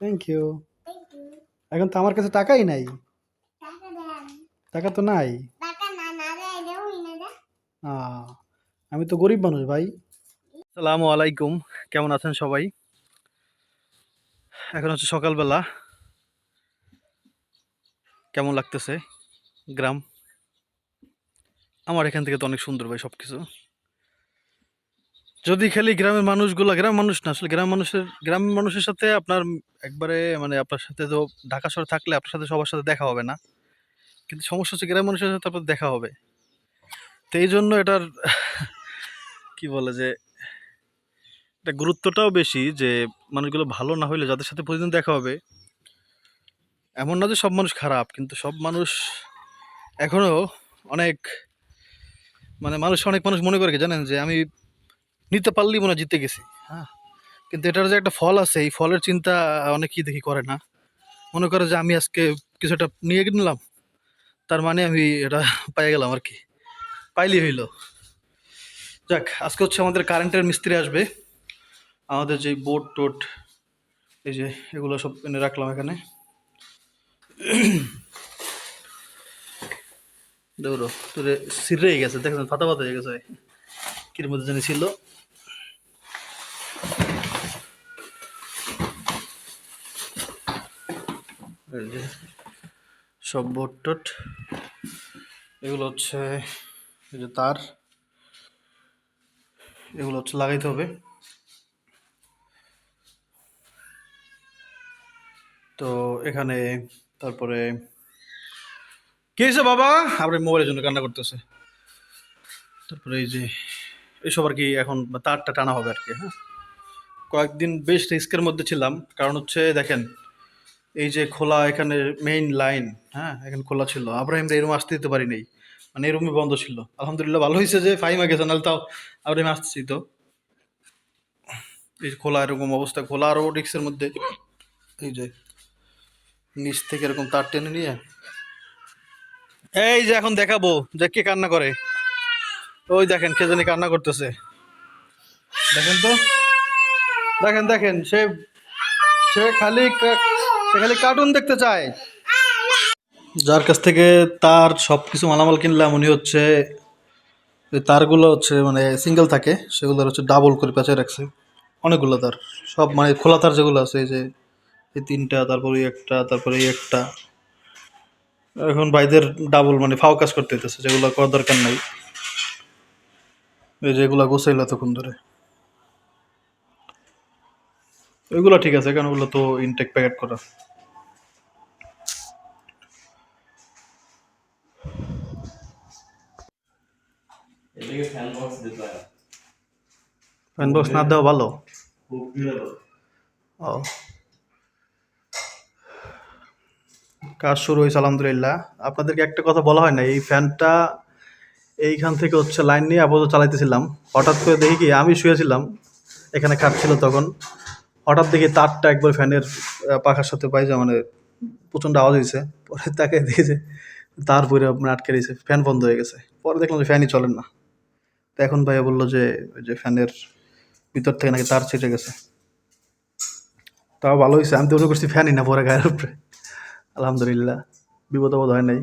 Thank you এখন তো আমার কাছে টাকাই নাই। টাকা তো নাই। আমি তো গরিব মানুষ ভাই। সালামু আলাইকুম কেমন আছেন সবাই? এখন হচ্ছে সকালবেলা। কেমন লাগতেছে গ্রাম? আমার এখান থেকে তো অনেক সুন্দর ভাই সব কিছু যদি খালি গ্রামের মানুষগুলো, গ্রাম মানুষ না, আসলে গ্রাম মানুষের গ্রামের মানুষের সাথে আপনার একবারে মানে আপনার সাথে তো ঢাকা শহরে থাকলে আপনার সাথে সবার সাথে দেখা হবে না। কিন্তু সমস্যা হচ্ছে গ্রামের মানুষের সাথে আপনার দেখা হবে। তো এই জন্য এটার, কি বলে যে, এটা গুরুত্বটাও বেশি যে, মানুষগুলো ভালো না হইলে যাদের সাথে প্রতিদিন দেখা হবে, এমন না যে সব মানুষ খারাপ, কিন্তু সব মানুষ এখনও অনেক মানে মানুষ অনেক মানুষ মনে করে জানেন যে, আমি নিতে পারলেই মনে জিতে গেছি। হ্যাঁ কিন্তু এটার যে একটা ফল আছে, এই ফলের চিন্তা অনেকেই দেখি করে না। মনে করে যে আমি আজকে কিছু একটা নিয়ে নিলাম, তার মানে আমি এটা পাই গেলাম আর কি। পাইলি হইল। যাক, আজকে হচ্ছে আমাদের কারেন্টের মিস্ত্রি আসবে। আমাদের যে বোর্ড টোট, এই যে এগুলো সব এনে রাখলাম এখানে। দৌড়ো তোরে সিরে গেছে দেখছেন ফাতা ফাতা হয়ে গেছে কির মধ্যে জানি ছিল এই যে সব বোর্ড টোট, এগুলো হচ্ছে এই যে তার, এগুলো হচ্ছে লাগাইতে হবে। তো এখানে তারপরে, কি হয়েছে বাবা? আবার মোবাইলের জন্য কান্না করতেছে। তারপরে এই যে এইসব আর কি এখন তারটা টানা হবে আর কি হ্যাঁ? কয়েকদিন বেশ রিস্কের মধ্যে ছিলাম, কারণ হচ্ছে দেখেন এই যে খোলা এখানে মেইন লাইন হ্যাঁ এখানে খোলা ছিল। আব্রাহিম এই রুমে আসতে দিতে পারি নাই মানে এই রুমে বন্ধ ছিল। আলহামদুলিল্লাহ ভালো হয়েছে যে ফাইমা গেছে, নাহলে তাও আব্রাহিম আসতেছি তো। এই খোলা এরকম অবস্থা, খোলা আরও রিক্সের মধ্যে। এই যে নিচ থেকে এরকম তার টেনে নিয়ে। এই যে এখন দেখাবো যে কে কান্না করে। ওই দেখেন কে জানি কান্না করতেছে। দেখেন তো? দেখেন দেখেন, সে সে খালি সে খালি কার্টুন দেখতে চায়। যার কাছ থেকে তার সব কিছু মালামাল কিনলাম, উনি হচ্ছে তারগুলো হচ্ছে মানে সিঙ্গেল থাকে সেগুলো হচ্ছে ডাবল করে পেঁচে রাখছে। অনেকগুলো তার, সব মানে খোলা তার যেগুলো আছে, এই যে এই তিনটা, তারপরে একটা তারপরে একটা। এখন ভাইদের ডাবল মানে ফাও কাজ করতে হইতেছে, যেগুলো করার দরকার নাই। এই যেগুলো গোছাইলো এতক্ষণ ধরে। ওইগুলো ঠিক আছে কারণ ওগুলো তো ইনটেক প্যাকেট করা। ফ্যান বক্স না দেওয়া ভালো? ও। কাজ শুরু হয়েছে আলহামদুলিল্লাহ। আপনাদেরকে একটা কথা বলা হয় না এই ফ্যানটা এইখান থেকে হচ্ছে লাইন নিয়ে আপাতত চালাইতেছিলাম। হঠাৎ করে দেখি কি আমি শুয়েছিলাম এখানে খাটছিল তখন। হঠাৎ দেখি তারটা একবার ফ্যানের পাখার সাথে পাইছে মানে প্রচণ্ড আওয়াজ হয়েছে পরে তাকে দিয়েছে তার পরে আপনার আটকে দিয়েছে ফ্যান বন্ধ হয়ে গেছে। পরে দেখলাম যে ফ্যানই চলে না। তো এখন ভাইয়া বলল যে ওই যে ফ্যানের ভিতর থেকে নাকি তার ছিটে গেছে। তাও ভালো হয়েছে আমি তো মনে করছি ফ্যানই না, পরে গায়ের উপরে। আলহামদুলিল্লাহ, বিপদ আপদ হয় নাই।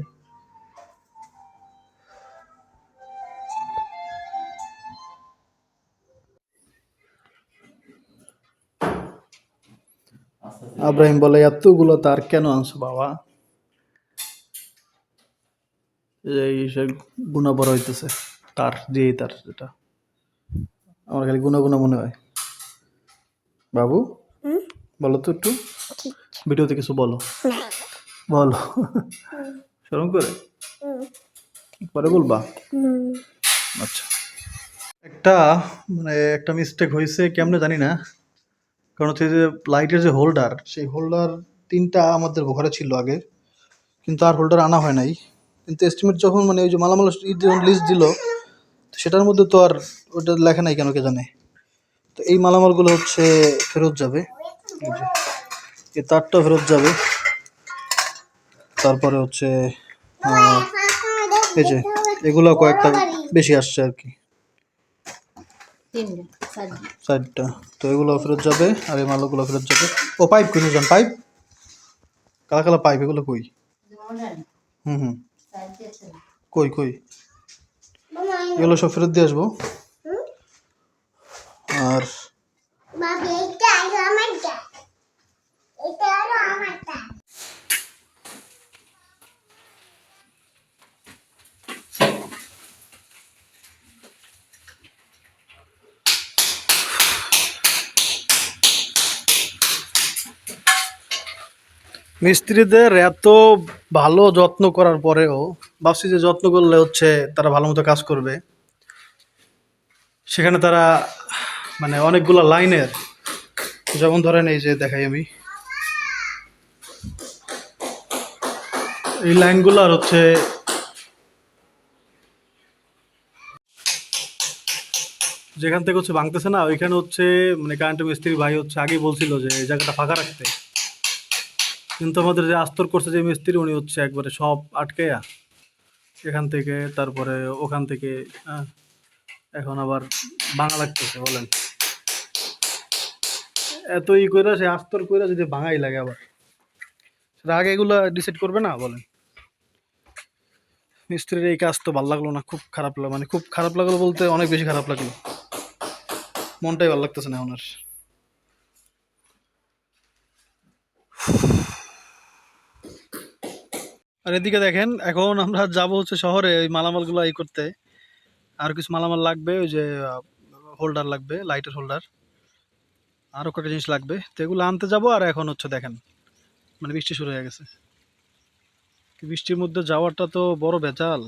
আব্রাহিম বলে এতগুলো তার কেন আনছো বাবা? এই সে গুণা বড় হইতেছে তার দিয়েই তার যেটা। আমার খালি গুণা গুণা মনে হয়। বাবু? বলো তো একটু। ভিডিওতে কিছু বলো। বলো। শরম করে? পরে বলবা? আচ্ছা। একটা মানে একটা মিস্টেক হয়েছে কেমনে জানি না। কারণ হচ্ছে যে লাইটের যে হোল্ডার সেই হোল্ডার তিনটা আমাদের ঘরে ছিল আগে, কিন্তু আর হোল্ডার আনা হয় নাই। কিন্তু এস্টিমেট যখন মানে ওই যে মালামাল যখন লিস্ট দিল সেটার মধ্যে তো আর ওটা লেখা নাই কেন কে জানে। তো এই মালামালগুলো হচ্ছে ফেরত যাবে। এই তারটা ফেরত যাবে। তারপরে হচ্ছে এই যে এগুলো কয়েকটা বেশি আসছে আর কি। চারটা। তো এগুলো ফেরত যাবে আর এই মালগুলো ফেরত যাবে। ও পাইপ কিনে যান পাইপ? কালা কালা পাইপ এগুলো কই? হুম হুম। কই কই? এগুলো সব ফেরত দিয়ে আসব। আর বাবা এটা আরও আমারটা এটা আরও মিস্ত্রিদের এত ভালো যত্ন করার পরেও ভাবছি যে যত্ন করলে হচ্ছে তারা ভালো মতো কাজ করবে। সেখানে তারা মানে অনেকগুলো লাইনের, যেমন ধরেন এই যে দেখাই আমি। এই লাইনগুলোর হচ্ছে যেখান থেকে হচ্ছে ভাঙতেছে না, ওইখানে হচ্ছে মানে কারেন্ট মিস্ত্রি ভাই হচ্ছে আগেই বলছিল যে এই জায়গাটা ফাঁকা রাখতে। কিন্তু আমাদের যে আস্তর করছে যে মিস্ত্রি, উনি হচ্ছে একবারে সব আটকেয়া এখান থেকে, তারপরে ওখান থেকে হ্যাঁ এখন আবার ভাঙা লাগতেছে, বলেন। এত ই করে সে আস্তর করে যদি ভাঙাই লাগে আবার। সেটা আগে এগুলো ডিসাইড করবে না, বলেন। মিস্ত্রির এই কাজ তো ভালো লাগল না, খুব খারাপ লাগল মানে খুব খারাপ লাগল বলতে অনেক বেশি খারাপ লাগল। মনটাই ভালো লাগতেছে না এখন আর এদিকে দেখেন, এখন আমরা যাব হচ্ছে শহরে ওই মালামালগুলো এই করতে। আর কিছু মালামাল লাগবে, ওই যে হোল্ডার লাগবে লাইটের হোল্ডার আরও কয়েকটা জিনিস লাগবে। তো এগুলো আনতে যাব, আর এখন হচ্ছে দেখেন মানে বৃষ্টি শুরু হয়ে গেছে। বৃষ্টির মধ্যে যাওয়াটা তো বড় বেচাল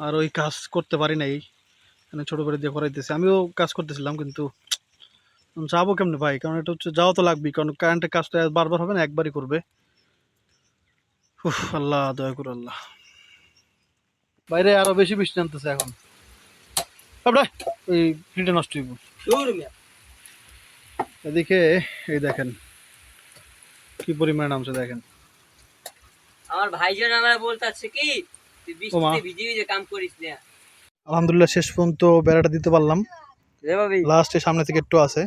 আর ওই কাজ করতে পারি নাই। মানে ছোটো করে দিয়ে করাইতেছে। আমিও কাজ করতেছিলাম, কিন্তু যাব কেমনে ভাই? কারণ এটা হচ্ছে, যাওয়া তো লাগবেই। কারণ কারেন্টের কাজটা বারবার হবে না, একবারই করবে। উফ আল্লাহ দয়া করে আল্লাহ। বাইরে আরও বেশি বৃষ্টি নামতেছে এখন। ওই ফিল্ডে নষ্ট হইব। এদিকে এই দেখেন কি পরিমাণে নামছে দেখেন। আমার ভাইজান আমার বলতেছে কি তুই বৃষ্টিতে ভিজে ভিজে কাম করিস না আলহামদুলিল্লাহ শেষ পর্যন্ত বেড়াটা দিতে পারলাম। লাস্টে সামনে থেকে একটু আছে।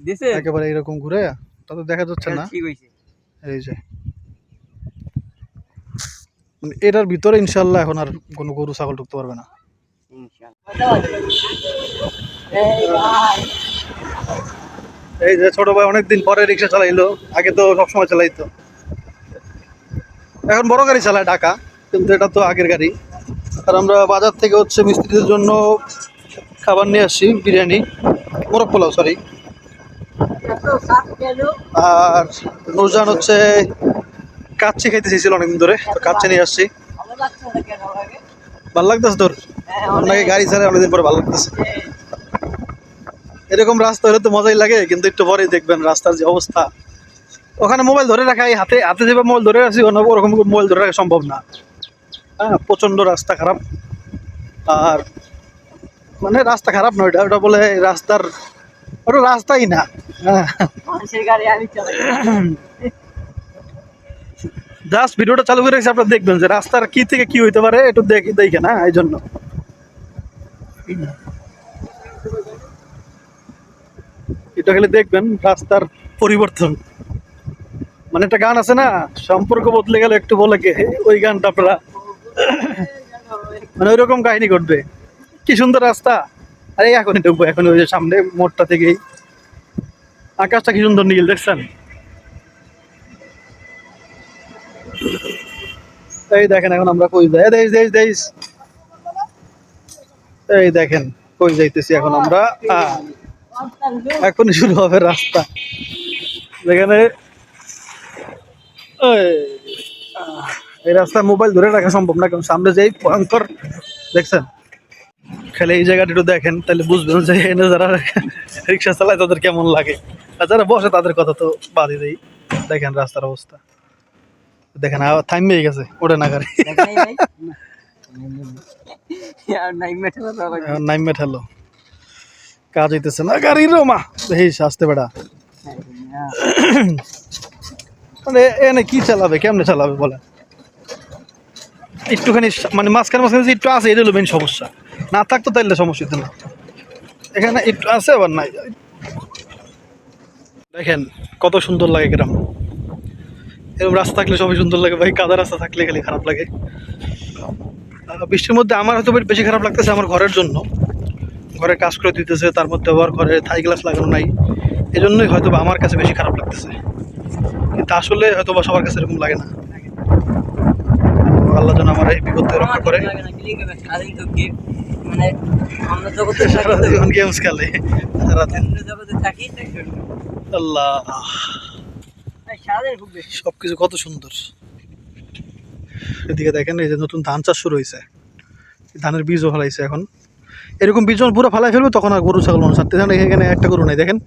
দিছে? একেবারে এরকম ঘুরে তা তো দেখা যাচ্ছে না। ঠিক হইছে। এই যে। এটার ভিতরে ইনশাল্লাহ এখন আর কোনো গরু, ছাগল ঢুকতে পারবে না। এই যে ছোট ভাই অনেকদিন পরে রিক্সা চালাইলো, আগে তো সবসময় চালাইতো। এখন বড় গাড়ি চালায় ঢাকা, কিন্তু এটা তো আগের গাড়ি। আর আমরা বাজার থেকে হচ্ছে মিস্ত্রিদের জন্য খাবার নিয়ে আসছি, বিরিয়ানি, মোরগ পোলাও সরি আর নুরজান হচ্ছে কাচ্চি খাইতে চেয়েছিল অনেকদিন ধরে তো কাচ্চি নিয়ে আসছি। ভালো লাগতেছে তোর? আপনাকে গাড়ি ছাড়া অনেকদিন পরে ভালো লাগতেছে। এরকম রাস্তা হলে তো মজাই লাগে কিন্তু একটু পরেই দেখবেন রাস্তার যে অবস্থা। ওখানে মোবাইল ধরে রাখা এই হাতে হাতে যেভাবে মোবাইল ধরে রাখছি ওখানে ওরকম মোবাইল ধরে রাখা সম্ভব না। হ্যাঁ প্রচণ্ড রাস্তা খারাপ। আর মানে রাস্তা খারাপ নয় ওটা ওটা বলে রাস্তার ওটা রাস্তাই না। হ্যাঁ মানুষের গাড়ি আমি চালাই জাস্ট ভিডিওটা চালু করে রেখেছি, আপনারা দেখবেন যে রাস্তার কি থেকে কি হইতে পারে, একটু দেখে দেখে না এই জন্য। এটা খালি দেখবেন রাস্তার পরিবর্তন। মানে একটা গান আছে না, সম্পর্ক বদলে গেলে একটু বলে কে ওই গানটা আপনারা। মানে ওই রকম কাহিনী ঘটবে। কি সুন্দর রাস্তা। আরে এখনই ঢুকবো এখন ওই যে সামনে মোড়টা থেকেই। আকাশটা কি সুন্দর নীল, দেখছেন? এই দেখেন এখন আমরা কই যাই? দেশ দেশ দেশ। এই দেখেন কই যাইতেছি এখন আমরা? আহ, এখনই শুরু হবে রাস্তা। এই, রাস্তায় মোবাইল ধরে রাখা সম্ভব না কারণ সামনে যেই ভয়ঙ্কর দেখছেন? খালি এই জায়গাটা একটু দেখেন তাহলে বুঝবেন যে এনে যারা রিক্সা চালায় তাদের কেমন লাগে। আর যারা বসে তাদের কথা তো বাদই দেই। দেখেন রাস্তার অবস্থা। দেখেন আবার থামিয়ে গেছে ওঠে না গাড়ি নাইমে ঠেলো কাজ হইতেছে না। গাড়ির মা এই আসতে বেড়া। মানে এনে কি চালাবে কেমনে চালাবে বলে একটুখানি মানে মাঝখানে মাঝখানে যে একটু আছে এটা হলো মেন সমস্যা। না থাকতো তাইলে সমস্যা হতো না। এখানে একটু আছে আবার নাই। দেখেন কত সুন্দর লাগে গ্রাম। এরকম রাস্তা থাকলে সবই সুন্দর লাগে ভাই। কাদা রাস্তা থাকলে খালি খারাপ লাগে। বৃষ্টির মধ্যে আমার হয়তো বেশি খারাপ লাগতেছে আমার ঘরের জন্য। ঘরে কাজ করে দিতেছে তার মধ্যে আবার ঘরে থাই গ্লাস লাগানো নাই। এই জন্যই হয়তো আমার কাছে বেশি খারাপ লাগতেছে। কিন্তু আসলে হয়তো বা সবার কাছে এরকম লাগে না। আল্লাহ যেন আমার এই বিপদ থেকে রক্ষা করে। মানে সারা জীবন গেমস খেলে। সারাদিন। আল্লাহ ভাই, সারাদিন খুব বেশি সবকিছু কত সুন্দর। এদিকে দেখেন এই যে নতুন ধান চাষ শুরু হয়েছে ধানের বীজও ফেলাইছে এখন। এরকম বীজ যখন পুরো ফেলাই ফেলবে, তখন আর গরু, ছাগল, মানুষ ছাড়তে দেখেন এখানে একটা গরু নাই। দেখেন,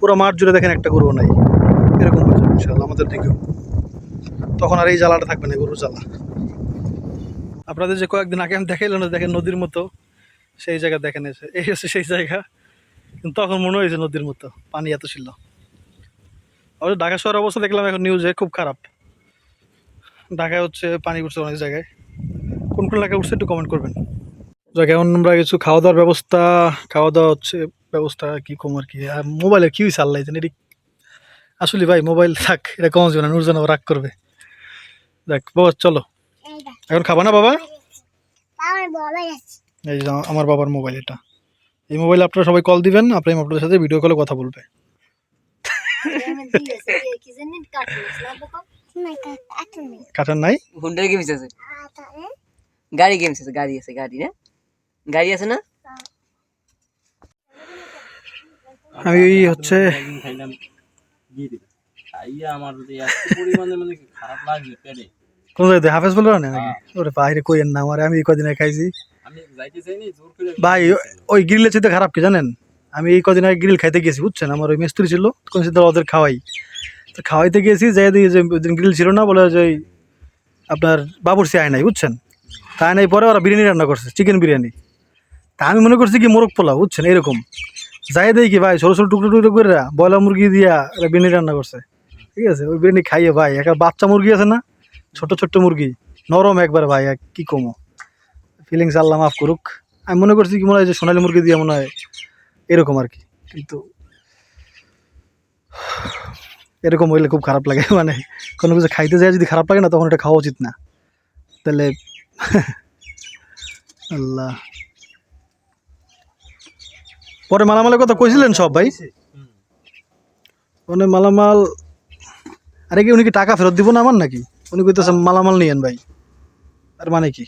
পুরো মাঠ জুড়ে দেখেন একটা গরু নাই। এরকম আমাদের দিকেও। তখন আর এই জ্বালাটা থাকবে না গরুর জ্বালা। আপনাদের যে কয়েকদিন আগে আমি না, দেখেন নদীর মতো। সেই জায়গা দেখেন এসে এই হচ্ছে সেই জায়গা। কিন্তু তখন মনে হয়েছে নদীর মতো। পানি এত ছিল। অবশ্য ঢাকা শহরের অবস্থা দেখলাম এখন নিউজে খুব খারাপ। ঢাকায় হচ্ছে পানি উঠছে অনেক জায়গায়। কোন কোন এলাকায় উঠছে একটু কমেন্ট করবেন। যাক, এখন আমরা কিছু খাওয়া দাওয়ার ব্যবস্থা খাওয়া দাওয়া হচ্ছে ব্যবস্থা কি কম আর কি। আর মোবাইলে কী হয়েছে আল্লাহ এটি আসলে ভাই মোবাইল থাক, এটা কম যাবে না আবার রাগ করবে। দেখ বাবা, চলো। এখন খাবা না বাবা? এই আমার বাবার মোবাইল এটা। এই মোবাইলে আপনারা সবাই কল দিবেন আপনি আপনাদের সাথে ভিডিও কলে কথা বলবে। নাই? হুন্ডার গেমস আছে। আতারে গাড়ি গেমস আছে গাড়ি আছে গাড়ি না? গাড়ি আছে না? আমি হচ্ছে মানে কোন জায়গায় হাফেজ বলল না নাকি? ওরে বাইরে কইেন না আমার আমি কদিন খাইছি। আমি যাইতে চাইনি জোর করে ভাই ওই গ্রিলের চেয়ে খারাপ কি জানেন? আমি এই কদিন আগে গ্রিল খাইতে গেছি, বুঝছেন? আমার ওই মিস্ত্রি ছিল কোন সিদ্ধ ওদের খাওয়াই। তো খাওয়াইতে গেছি, যাই দিয়ে যে ওইদিন গ্রিল ছিল না, বলে যে আপনার বাবুরসি আয় নাই, বুঝছেন? তা আয় নাই পরে ওরা বিরিয়ানি রান্না করছে চিকেন বিরিয়ানি। তা আমি মনে করছি কি, মোরগ পোলাও, বুঝছেন? এরকম। যাই দেই কি ভাই, ছোটো ছোটো টুকরো টুকরো করে ব্রয়লার মুরগি দিয়া এরা বিরিয়ানি রান্না করছে। ঠিক আছে? ওই বিরিয়ানি খাইয়ে, ভাই একটা বাচ্চা মুরগি আছে না? ছোট ছোট্ট মুরগি। নরম একবার, ভাই কি কমো। ফিলিংস আল্লাহ মাফ করুক। আমি মনে করছি কি, মনে হয় যে সোনালী মুরগি দিয়ে মনে হয় এরকম আর কি। কিন্তু এরকম হইলে খুব খারাপ লাগে মানে কোনো কিছু খাইতে যায় যদি খারাপ লাগে না তখন এটা খাওয়া উচিত না। তাহলে আল্লাহ। পরে মালামালের কথা কইছিলেন সব ভাই? মানে মালামাল আরে কি উনি কি টাকা ফেরত দিব না আমার নাকি? উনি কইতেছে মালামাল নিয়েন ভাই। আর মানে কি?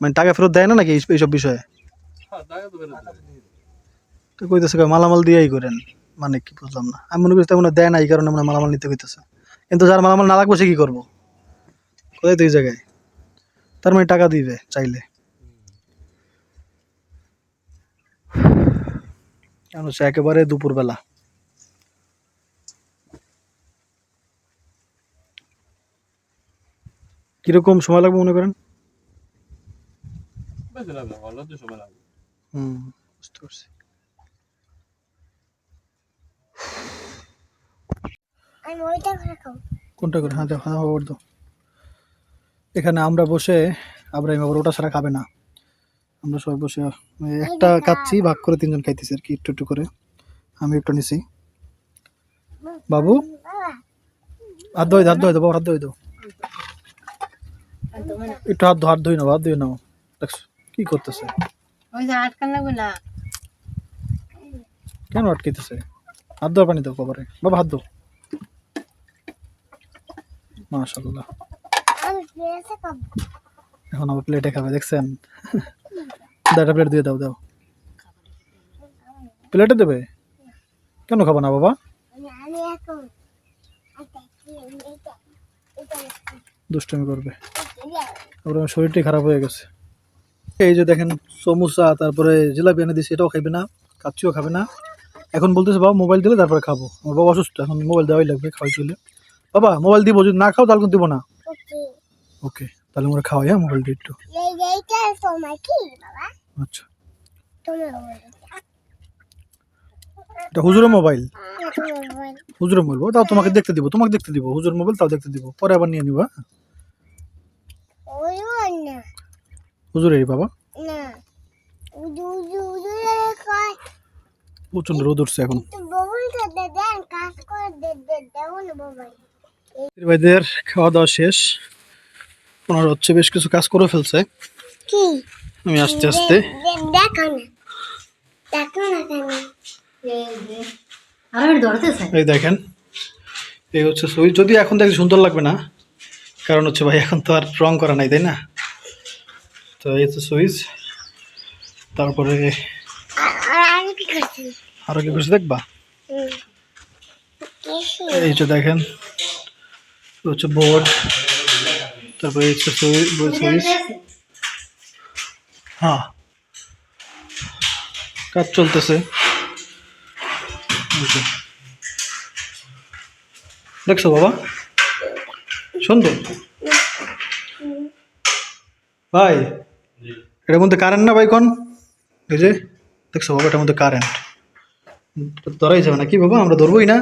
মানে টাকা ফেরত দেয় না নাকি এইসব বিষয়ে? তো কইতেছে কই মালামাল দিয়েই করেন। মানে কি বুঝলাম না। আমি মনে করছি তেমন দেয় না এই কারণে মানে মালামাল নিতে কইতেছে। কিন্তু যার মালামাল না লাগবে সে কি করব? কোথায় এই জায়গায়? তার মানে টাকা দিবে চাইলে। কেন সে একেবারে দুপুরবেলা। কীরকম সময় লাগবে মনে করেন? হুম বুঝতে পারছি। আমি ওইটা করে খাব কোনটা করে? হ্যাঁ দাও হ্যাঁ খবর দাও এখানে আমরা বসে আবার ওটা ছাড়া খাবে না। আমরা সবাই বসে মানে একটা খাচ্ছি ভাগ করে তিনজন খাইতেছি আর কি একটু একটু করে। আমি একটু নিছি। বাবু? হাত ধোয় হাত ধোয় দাও বাবা, হাত ধোয় দাও। একটু হাত ধো হাত ধুই নাও হাত ধুই নাও। দেখছ কি করতেছে? ওই যে আটকান লাগবে না। কেন আটকাইতেছে? হাত ধোয়া পানি দাও বাবারে বাবা হাত দাও মাশাল্লাহ এখন আবার প্লেটে খাবে দেখছেন? দাও প্লেট দিয়ে দাও দাও। প্লেটে দেবে? কেন খাব না বাবা? দুষ্টমি করবে। তারপরে আমার শরীরটাই খারাপ হয়ে গেছে। এই যে দেখেন সমোসা তারপরে জিলাপি এনে দিচ্ছে এটাও খাইবে না কাচ্চিও খাবে না। এখন বলতেছে বাবা মোবাইল দিলে তারপরে খাব। আমার বাবা অসুস্থ এখন মোবাইল দেওয়াই লাগবে খাওয়াই চলে। বাবা মোবাইল দিব যদি না খাও তাহলে কিন্তু দিব না। ওকে। তাহলে আমরা খাওয়াই হ্যাঁ মোবাইল দিয়ে একটু। আচ্ছা। এটা হুজুরের মোবাইল তোমার মোবাইল তাও তোমাকে দেখতে দিব তোমাকে দেখতে দিব। হুজুরের মোবাইল তাও দেখতে দিব। পরে আবার নিয়ে নিবা না। হুজুরেরই বাবা। প্রচণ্ড রোদ উঠছে এখন। ভাইদের খাওয়া দাওয়া শেষ। ওনারা হচ্ছে বেশ কিছু কাজ করে ফেলছে। আমি আস্তে আস্তে দেখো দেখো এই দেখেন এই হচ্ছে সুইচ যদি এখন দেখতে সুন্দর লাগবে না কারণ হচ্ছে ভাই এখন তো আর রং করা নাই তাই না? তো এই হচ্ছে সুইচ তারপরে আর কি করছেন আরও কি কিছু দেখবা? এই যে দেখেন এই হচ্ছে বোর্ড তারপরে হচ্ছে সুইচ হ্যাঁ। কাজ চলতেছে। দেখছ বাবা? সুন্দর। ভাই এটার মধ্যে কারেন্ট না ভাই কোন? এই যে দেখছ বাবা এটার মধ্যে কারেন্ট ধরাই যাবে না। কি বাবা আমরা ধরবোই না?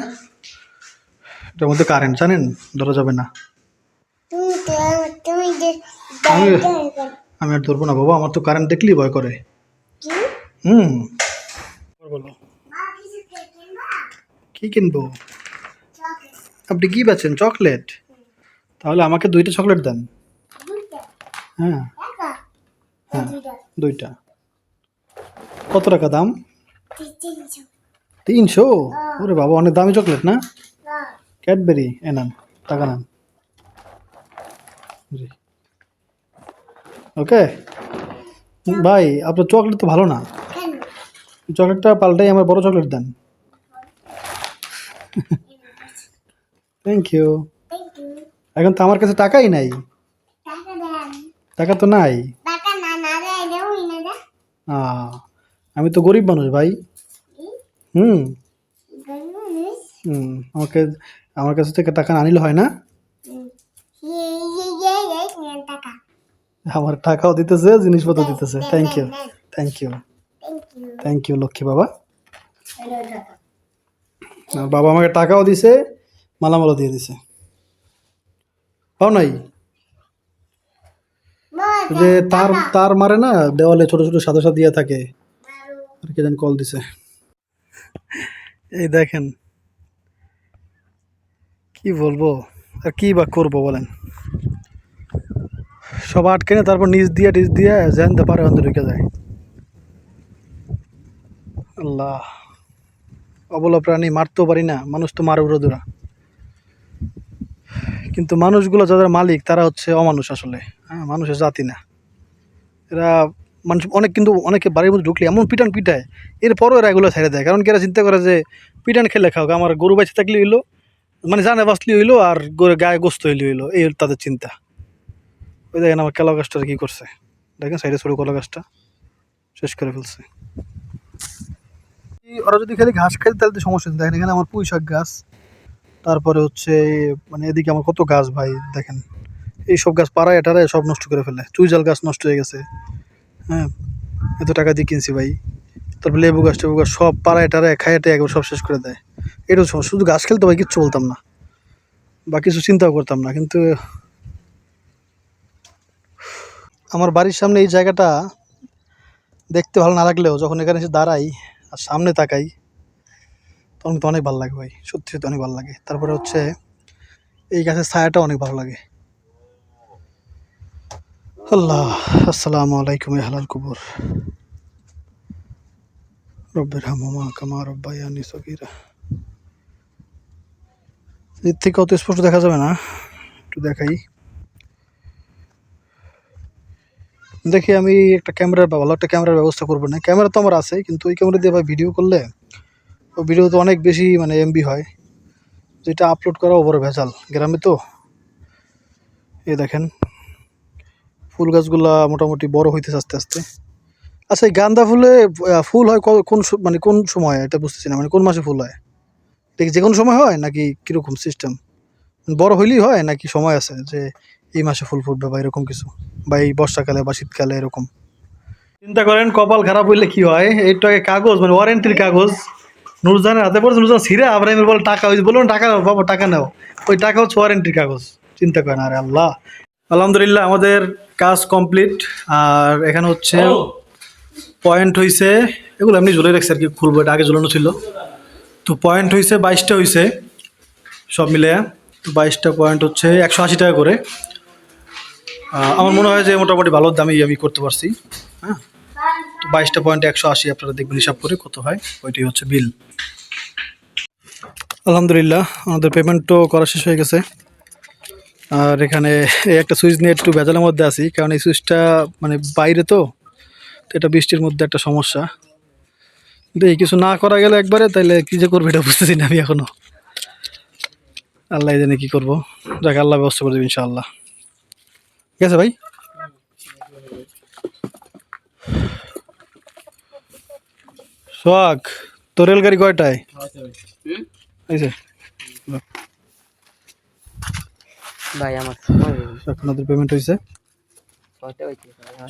এটার মধ্যে কারেন্ট জানেন? ধরা যাবে না। তুমি তো তুমি যে আমি- আমি আর ধরবো না বাবা আমার তো কারেন্ট দেখলেই ভয় করে। কি? হুম। বলো। কি কিনবো? আপনি কি পাচ্ছেন চকলেট? তাহলে আমাকে দুইটা চকলেট দেন। হ্যাঁ। হ্যাঁ দুইটা। কত টাকা দাম? তিনশো। ওরে বাবা অনেক দামি চকলেট না? ক্যাডবেরি এ নেন টাকা নেন ওকে। ভাই, আপনার চকলেট তো ভালো না। চকলেটটা পাল্টাই আমার বড় চকলেট দেন। থ্যাংক ইউ এখন তো আমার কাছে টাকাই নাই। টাকা তো নাই। আমি তো গরিব মানুষ ভাই। হুম। আমাকে আমার কাছে থেকে টাকা না নিলে হয় না? আমার টাকাও দিতেছে জিনিসপত্র দিতেছে। Thank you thank you thank you Lakshmi বাবা। আর বাবা আমাকে টাকাও দিছে মালামালও দিয়ে দিছে। পাও নাই? যে তার তার মারে না দেওয়ালে ছোট ছোট সাদা সাদা দিয়ে থাকে। আর কে যেন কল দিছে। এই দেখেন কি বলব? আর কি বা করব বলেন? সব আটকে না তারপর নিচ দিয়ে, টিচ দিয়ে জানতে পারে অন্তর ঢুকে যায়। আল্লাহ। অবলা প্রাণী, মারতেও পারি না। মানুষ তো মারে উড়োদুরা। কিন্তু মানুষগুলো যাদের মালিক, তারা হচ্ছে অমানুষ আসলে। হ্যাঁ মানুষের জাতি না। এরা মানুষ অনেক কিন্তু অনেকে বাড়ির মধ্যে ঢুকলে এমন পিটান পিটায়। এরপরও এরা এগুলো ছেড়ে দেয়। কারণ কি এরা চিন্তা করে যে পিটান খেলে খাও আমার গরু বাঁচে থাকলে হইল মানে জানে বাঁচলি হইল আর গায়ে গোস্ত হইলে হইল, এই তাদের চিন্তা। ওই দেখেন আমার কলা গাছটা কী করছে। দেখেন সাইডে ছোটো কলা গাছটা, শেষ করে ফেলছে। ওরা যদি খালি ঘাস খাইতে তাহলে তো সমস্যা দেখেন এখানে আমার পুঁই শাক গাছ, তারপরে হচ্ছে মানে এদিকে আমার কত গাছ ভাই, দেখেন। এই সব গাছ পাড়ায় টাড়ায় সব নষ্ট করে ফেলে। চুইজাল গাছ নষ্ট হয়ে গেছে। হ্যাঁ এত টাকা দিয়ে কিনছি ভাই। তারপর লেবু গাছ টেবু গাছ সব পাড়ায় টাড়ায় খাইয়ে টাই একবার সব শেষ করে দেয়। এটা সমস্যা। শুধু গাছ খেলতে ভাই, কিচ্ছু বলতাম না। বা কিছু চিন্তাও করতাম না, কিন্তু আমার বাড়ির সামনে এই জায়গাটা দেখতে ভালো না লাগলেও যখন এখানে এসে দাঁড়াই আর সামনে তাকাই, তখন তো অনেক ভালো লাগে ভাই, সত্যি সত্যি অনেক ভালো লাগে। তারপরে হচ্ছে এই গাছের ছায়াটা অনেক ভালো লাগে। আল্লাহ, আসসালামু আলাইকুম হালাল কুবর। রব্বের হামা কামা রব্বায়ানি সগিরা এর থেকে অত স্পষ্ট দেখা যাবে না, একটু দেখাই। দেখি আমি একটা ক্যামেরার ভালো একটা ক্যামেরার ব্যবস্থা করব না। ক্যামেরা তো আমার আছে, কিন্তু ওই ক্যামেরা দিয়ে ভাই ভিডিও করলে ও ভিডিও তো অনেক বেশি মানে এমবি হয়। যেটা আপলোড করা বড় ভেজাল, গ্রামে তো। এই দেখেন, ফুল গাছগুলা মোটামুটি বড় হইতেছে আস্তে আস্তে। আচ্ছা এই গাঁদা ফুলে ফুল হয় কোন মানে কোন সময় এটা বুঝতেছি না। মানে কোন মাসে ফুল হয়? দেখি যে কোনো সময় হয় নাকি কীরকম সিস্টেম বড় হইলেই হয় নাকি সময় আছে যে এই মাসে ফুল ফুটবে বা এরকম কিছু? বা এই বর্ষাকালে বা শীতকালে এরকম? চিন্তা করেন কপাল খারাপ হইলে কি হয়? এইটা কাগজ মানে ওয়ারেন্টির কাগজ। নুরজানের হাতে পড়ছে নুরজান ছিঁড়ে আবার আমি বল টাকা ওই বলুন টাকা নাও বাবা টাকা নাও। ওই টাকা হচ্ছে ওয়ারেন্টির কাগজ। চিন্তা করেন আরে আল্লাহ। আলহামদুলিল্লাহ আমাদের কাজ কমপ্লিট আর এখানে হচ্ছে পয়েন্ট হয়েছে এগুলো এমনি ঝুলে রাখছে আর কি, খুলবো, এটা আগে ঝুলানো ছিল। তো পয়েন্ট হয়েছে বাইশটা হয়েছে সব মিলে তো বাইশটা পয়েন্ট হচ্ছে একশো আশি টাকা করে। আমার মনে হয় যে মোটামুটি ভালো দামেই আমি করতে পারছি। হ্যাঁ? তো বাইশটা পয়েন্ট একশো আশি আপনারা দেখবেন হিসাব করে কত হয়, ওইটাই হচ্ছে বিল আলহামদুলিল্লাহ, আমাদের পেমেন্টও করা শেষ হয়ে গেছে। আর এখানে একটা সুইচ নিয়ে একটু ভেজালের মধ্যে আছি, কারণ এই সুইচটা মানে বাইরে তো এটা বৃষ্টির মধ্যে একটা সমস্যা। দেখি কিছু না করা গেলে একবারে তাইলে কী যে করবে এটা বুঝতেছি না আমি এখনও আল্লাহ জানে কী করব। যাকে আল্লাহ ব্যবস্থা করে দেবে ইনশাআল্লাহ। ঠিক আছে ভাই? সোহাগ তোর রেলগাড়ি কয়টায়? হুম? ভাই আমার আপনাদের পেমেন্ট হয়েছে?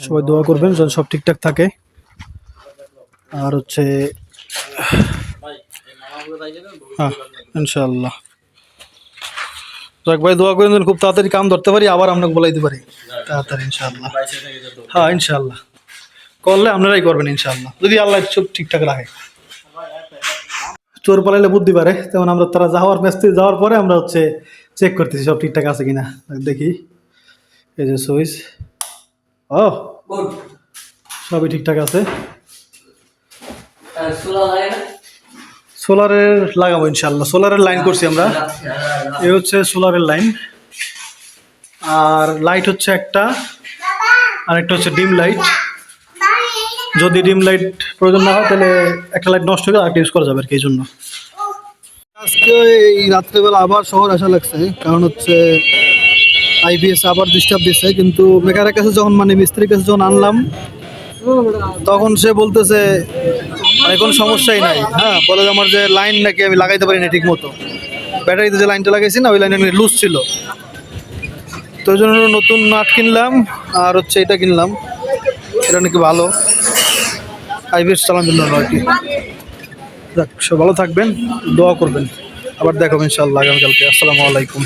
সবাই দোয়া করবেন, যেন সব ঠিকঠাক থাকে। আর হচ্ছে হ্যাঁ ইনশাআল্লাহ। যাক ভাই, দোয়া করে দেন খুব তাড়াতাড়ি কাম ধরতে পারি, আবার আপনাকে বলাইতে পারি। তাড়াতাড়ি যেত হ্যাঁ ইনশাল্লাহ করলে আপনারাই করবেন ইনশাল্লাহ যদি আল্লাহ সব ঠিকঠাক রাখে। চোর পালাইলে বুদ্ধি পারে তেমন আমরা তারা যাওয়ার মেস্ত্রি যাওয়ার পরে আমরা হচ্ছে চেক করতেছি সব ঠিকঠাক আছে কিনা। দেখি। এই যে সুইচ। ও সবই ঠিকঠাক আছে। না? সোলারের লাগাবো ইনশাল্লাহ সোলারের লাইন করছি আমরা। এ হচ্ছে সোলারের লাইন আর লাইট হচ্ছে একটা। আর একটা হচ্ছে ডিম লাইট যদি ডিম লাইট প্রয়োজন না হয় তাহলে একটা লাইট নষ্ট হয়ে গেলে আরেকটা ইউজ করা যাবে আর কি এই জন্য। আজকে এই রাত্রেবেলা আবার শহর আসা লাগছে কারণ হচ্ছে আইবিএস আবার ডিস্টার্ব দিচ্ছে কিন্তু মেকারের কাছে যখন মানে মিস্ত্রির কাছে যখন আনলাম, তখন সে বলতেছে মানে কোনো সমস্যাই নাই। হ্যাঁ বলে আমার যে লাইন নাকি আমি লাগাইতে পারি না ঠিক মতো ব্যাটারিতে যে লাইনটা লাগাইছি না, ওই লাইনটা লুজ ছিল। তো ওই জন্য নতুন নাট কিনলাম, আর হচ্ছে এটা কিনলাম। এটা নাকি ভালো। আইবিএস চালানোর জন্য আর কি। যাক সব ভালো থাকবেন, দোয়া করবেন। আবার দেখাবো ইনশাল্লাহ আগামীকালকে। আসসালামু আলাইকুম।